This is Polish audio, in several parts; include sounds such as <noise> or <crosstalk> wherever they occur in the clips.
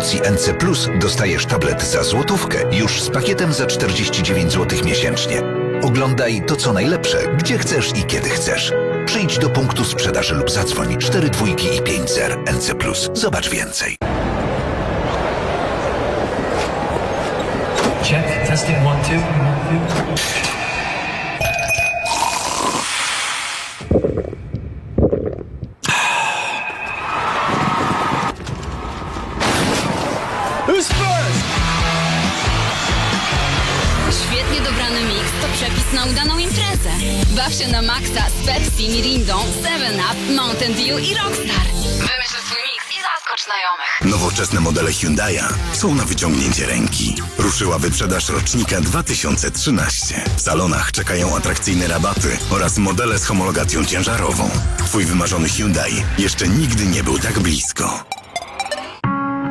promocji NC Plus dostajesz tablet za złotówkę już z pakietem za 49 zł miesięcznie. Oglądaj to co najlepsze, gdzie chcesz i kiedy chcesz. Przyjdź do punktu sprzedaży lub zadzwoń 4 dwójki i 5 zer. NC Plus. Zobacz więcej. Check, testing one, two. One, two. Świetnie dobrany miks to przepis na udaną imprezę. Baw się na maksa z Pepsi, Mirindą, 7up, Mountain Dew i Rockstar. Wymyśl swój miks i zaskocz znajomych. Nowoczesne modele Hyundai'a są na wyciągnięcie ręki. Ruszyła wyprzedaż rocznika 2013. W salonach czekają atrakcyjne rabaty oraz modele z homologacją ciężarową. Twój wymarzony Hyundai jeszcze nigdy nie był tak blisko.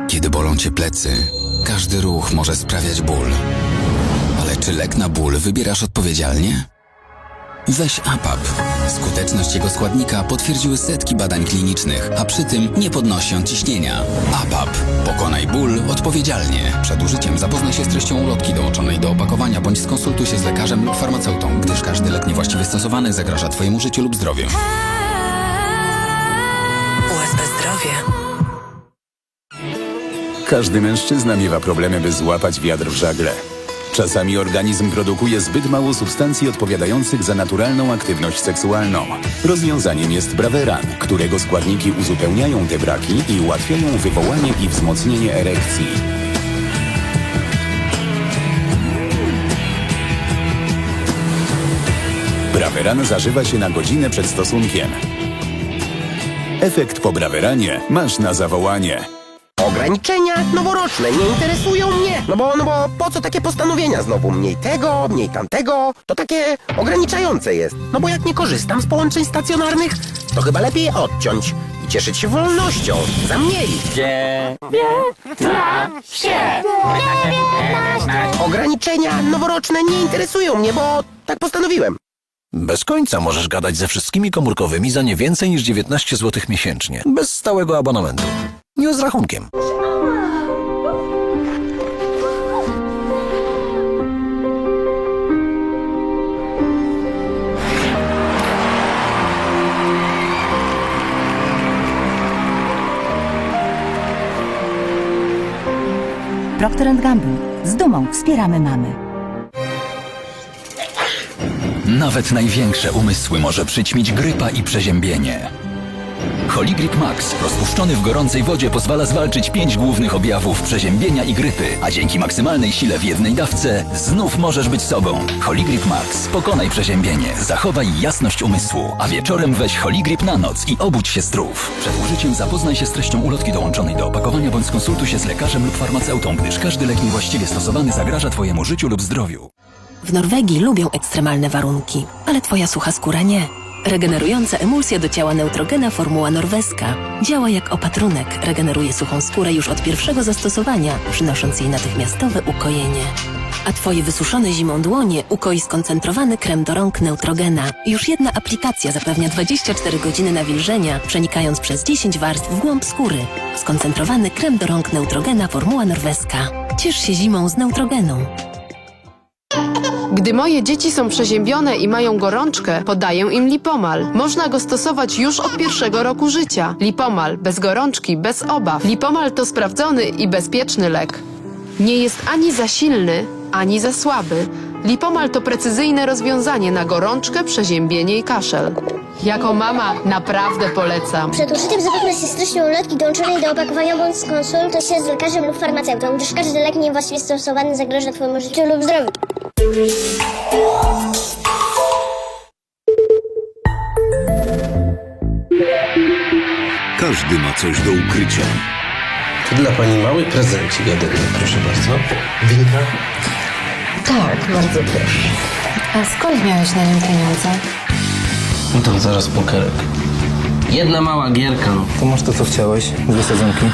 Kiedy bolą cię plecy, każdy ruch może sprawiać ból. Czy lek na ból wybierasz odpowiedzialnie? Weź APAP. Skuteczność jego składnika potwierdziły setki badań klinicznych, a przy tym nie podnosi on ciśnienia. APAP. Pokonaj ból odpowiedzialnie. Przed użyciem zapoznaj się z treścią ulotki dołączonej do opakowania bądź skonsultuj się z lekarzem lub farmaceutą, gdyż każdy lek niewłaściwie stosowany zagraża Twojemu życiu lub zdrowiu. USB Zdrowie. Każdy mężczyzna miewa problemy, by złapać wiatr w żagle. Czasami organizm produkuje zbyt mało substancji odpowiadających za naturalną aktywność seksualną. Rozwiązaniem jest Braveran, którego składniki uzupełniają te braki i ułatwiają wywołanie i wzmocnienie erekcji. Braveran zażywa się na godzinę przed stosunkiem. Efekt po Braveranie masz na zawołanie. Ograniczenia noworoczne nie interesują mnie. No bo, no bo po co takie postanowienia znowu? Mniej tego, mniej tamtego. To takie ograniczające jest. No bo jak nie korzystam z połączeń stacjonarnych, to chyba lepiej odciąć i cieszyć się wolnością. Za mniej. Ograniczenia noworoczne nie interesują mnie, bo tak postanowiłem. Bez końca możesz gadać ze wszystkimi komórkowymi za nie więcej niż 19 zł miesięcznie. Bez stałego abonamentu. Nie z rachunkiem. Procter Gamble. Z dumą wspieramy mamy. Nawet największe umysły może przyćmić grypa i przeziębienie. Holigrip Max, rozpuszczony w gorącej wodzie, pozwala zwalczyć pięć głównych objawów przeziębienia i grypy, a dzięki maksymalnej sile w jednej dawce znów możesz być sobą. Holigrip Max, pokonaj przeziębienie, zachowaj jasność umysłu, a wieczorem weź Holigrip na noc i obudź się zdrów. Przed użyciem zapoznaj się z treścią ulotki dołączonej do opakowania bądź skonsultuj się z lekarzem lub farmaceutą, gdyż każdy lek niewłaściwie stosowany zagraża Twojemu życiu lub zdrowiu. W Norwegii lubią ekstremalne warunki, ale twoja sucha skóra nie. Regenerująca emulsja do ciała Neutrogena formuła norweska działa jak opatrunek, regeneruje suchą skórę już od pierwszego zastosowania, przynosząc jej natychmiastowe ukojenie. A twoje wysuszone zimą dłonie ukoi skoncentrowany krem do rąk Neutrogena. Już jedna aplikacja zapewnia 24 godziny nawilżenia, przenikając przez 10 warstw w głąb skóry. Skoncentrowany krem do rąk Neutrogena formuła norweska. Ciesz się zimą z Neutrogeną. Gdy moje dzieci są przeziębione i mają gorączkę, podaję im Lipomal. Można go stosować już od pierwszego roku życia. Lipomal, bez gorączki, bez obaw. Lipomal to sprawdzony i bezpieczny lek. Nie jest ani za silny, ani za słaby. Lipomal to precyzyjne rozwiązanie na gorączkę, przeziębienie i kaszel. Jako mama naprawdę polecam. Przed użyciem zapoznaj się z treścią ulotki dołączonej do opakowania bądź skonsultuj się z lekarzem lub farmaceutą, gdyż każdy lek niewłaściwie stosowany zagraża Twojemu życiu lub zdrowiu. Każdy ma coś do ukrycia. Dla pani mały prezencik ode mnie, proszę bardzo. Winka? Tak, bardzo proszę. A skąd miałeś na nim pieniądze? No to zaraz pokerek. Jedna mała gierka. To masz to, co chciałeś. Dwie sadzonki.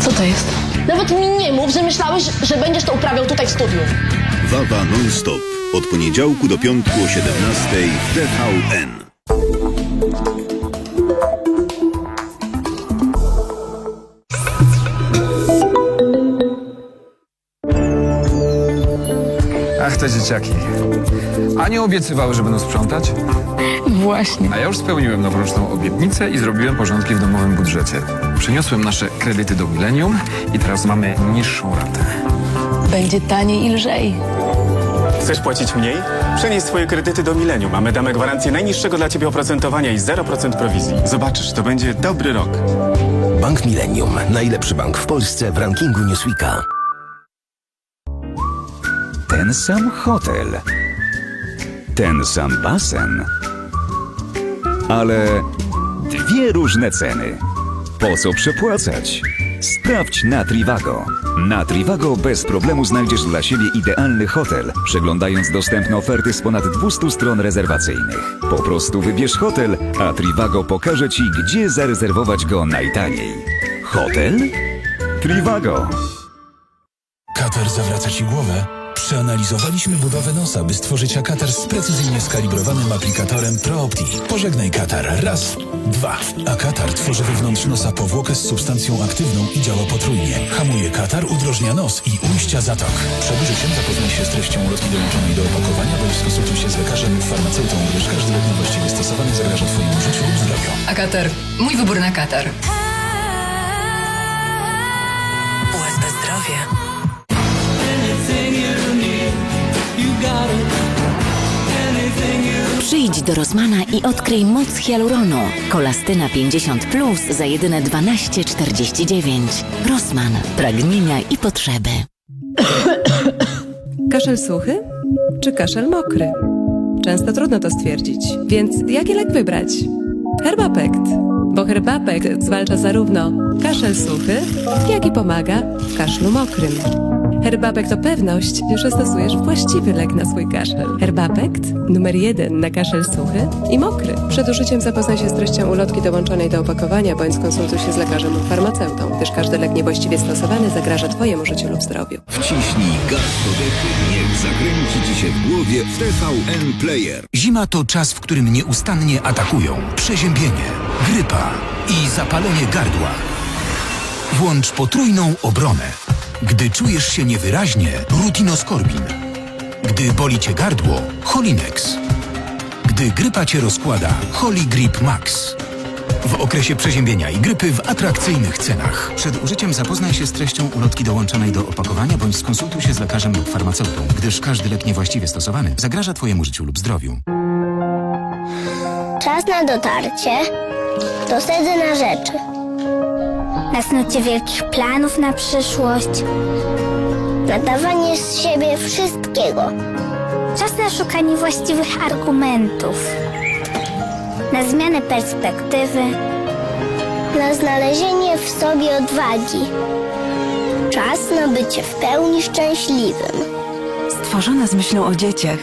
Co to jest? Nawet mi nie mów, że myślałeś, że będziesz to uprawiał tutaj w studiu. Wawa non-stop. Od poniedziałku do piątku o 17 w TVN. Ach, te dzieciaki. A nie obiecywały, że będą sprzątać? Właśnie. A ja już spełniłem noworoczną obietnicę i zrobiłem porządki w domowym budżecie. Przeniosłem nasze kredyty do Millennium i teraz mamy niższą ratę. Będzie taniej i lżej. Chcesz płacić mniej? Przenieś swoje kredyty do Millennium. Mamy damy gwarancję najniższego dla Ciebie oprocentowania i 0% prowizji. Zobaczysz, to będzie dobry rok. Bank Millennium. Najlepszy bank w Polsce w rankingu Newsweeka. Ten sam hotel. Ten sam basen. Ale dwie różne ceny. Po co przepłacać? Sprawdź na Trivago. Na Trivago bez problemu znajdziesz dla siebie idealny hotel, przeglądając dostępne oferty z ponad 200 stron rezerwacyjnych. Po prostu wybierz hotel, a Trivago pokaże Ci, gdzie zarezerwować go najtaniej. Hotel? Trivago. Katar zawraca ci głowę? Przeanalizowaliśmy budowę nosa, by stworzyć akatar z precyzyjnie skalibrowanym aplikatorem ProOpti. Pożegnaj katar. Raz, dwa. Akatar tworzy wewnątrz nosa powłokę z substancją aktywną i działa potrójnie. Hamuje katar, udrożnia nos i ujścia zatok. Przed użyciem zapoznaj się z treścią ulotki dołączonej do opakowania, bądź skonsultuj się z lekarzem lub farmaceutą, gdyż każdy lek niewłaściwie stosowany zagraża Twojemu życiu lub zdrowiu. A katar? Mój wybór na katar. USB Zdrowie. Przyjdź do Rosmana i odkryj moc hialuronu. Kolastyna 50 plus za jedyne 12,49. Rosman. Pragnienia i potrzeby. <coughs> Kaszel suchy czy kaszel mokry? Często trudno to stwierdzić, więc jaki lek wybrać? Herbapekt, bo Herbapekt zwalcza zarówno kaszel suchy, jak i pomaga w kaszlu mokrym. Herbapekt to pewność, że stosujesz właściwy lek na swój kaszel. Herbapekt numer jeden na kaszel suchy i mokry. Przed użyciem zapoznaj się z treścią ulotki dołączonej do opakowania, bądź skonsultuj się z lekarzem lub farmaceutą, gdyż każdy lek niewłaściwie stosowany zagraża Twojemu życiu lub zdrowiu. Wciśnij gaz do dechy. Niech zakręci Ci się w głowie w TVN Player. Zima to czas, w którym nieustannie atakują przeziębienie, grypa i zapalenie gardła. Włącz potrójną obronę. Gdy czujesz się niewyraźnie, rutinoskorbin. Gdy boli cię gardło, Holinex. Gdy grypa cię rozkłada, Holigrip Max. W okresie przeziębienia i grypy w atrakcyjnych cenach. Przed użyciem zapoznaj się z treścią ulotki dołączonej do opakowania bądź skonsultuj się z lekarzem lub farmaceutą, gdyż każdy lek niewłaściwie stosowany zagraża Twojemu życiu lub zdrowiu. Czas na dotarcie do sedna rzeczy. Na snucie wielkich planów na przyszłość. Nadawanie z siebie wszystkiego. Czas na szukanie właściwych argumentów. Na zmianę perspektywy. Na znalezienie w sobie odwagi. Czas na bycie w pełni szczęśliwym. Stworzona z myślą o dzieciach.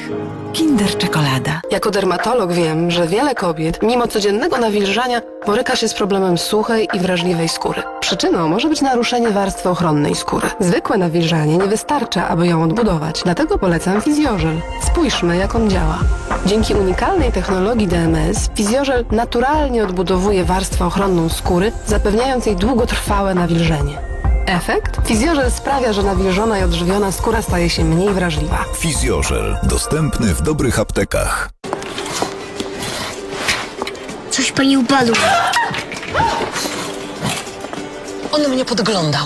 Kinder czekolada. Jako dermatolog wiem, że wiele kobiet, mimo codziennego nawilżania, boryka się z problemem suchej i wrażliwej skóry. Przyczyną może być naruszenie warstwy ochronnej skóry. Zwykłe nawilżanie nie wystarcza, aby ją odbudować, dlatego polecam fizjożel. Spójrzmy, jak on działa. Dzięki unikalnej technologii DMS, fizjożel naturalnie odbudowuje warstwę ochronną skóry, zapewniając jej długotrwałe nawilżenie. Efekt? Fizjożel sprawia, że nawilżona i odżywiona skóra staje się mniej wrażliwa. Fizjożel. Dostępny w dobrych aptekach. Coś pani upadło. On mnie podglądał.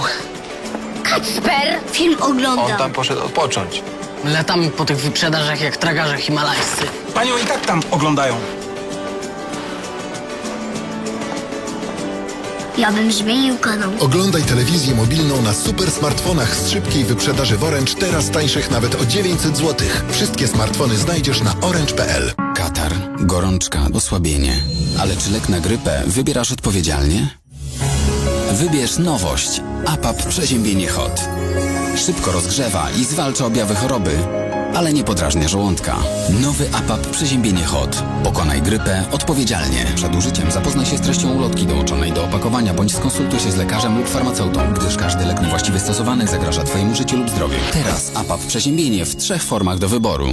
Kacper, film oglądam. poszedł odpocząć. Latam po tych wyprzedażach jak tragarze himalajscy. Panią i tak tam oglądają. Ja bym zmienił kanał. Oglądaj telewizję mobilną na super smartfonach z szybkiej wyprzedaży w Orange, teraz tańszych nawet o 900 zł. Wszystkie smartfony znajdziesz na orange.pl. Katar gorączka, osłabienie. Ale czy lek na grypę wybierasz odpowiedzialnie? Wybierz nowość. APAP Przeziębienie HOT. Szybko rozgrzewa i zwalcza objawy choroby, ale nie podrażnia żołądka. Nowy APAP Przeziębienie HOT. Pokonaj grypę odpowiedzialnie. Przed użyciem zapoznaj się z treścią ulotki dołączonej do opakowania bądź skonsultuj się z lekarzem lub farmaceutą, gdyż każdy lek niewłaściwie stosowany zagraża Twojemu życiu lub zdrowiu. Teraz APAP Przeziębienie w trzech formach do wyboru.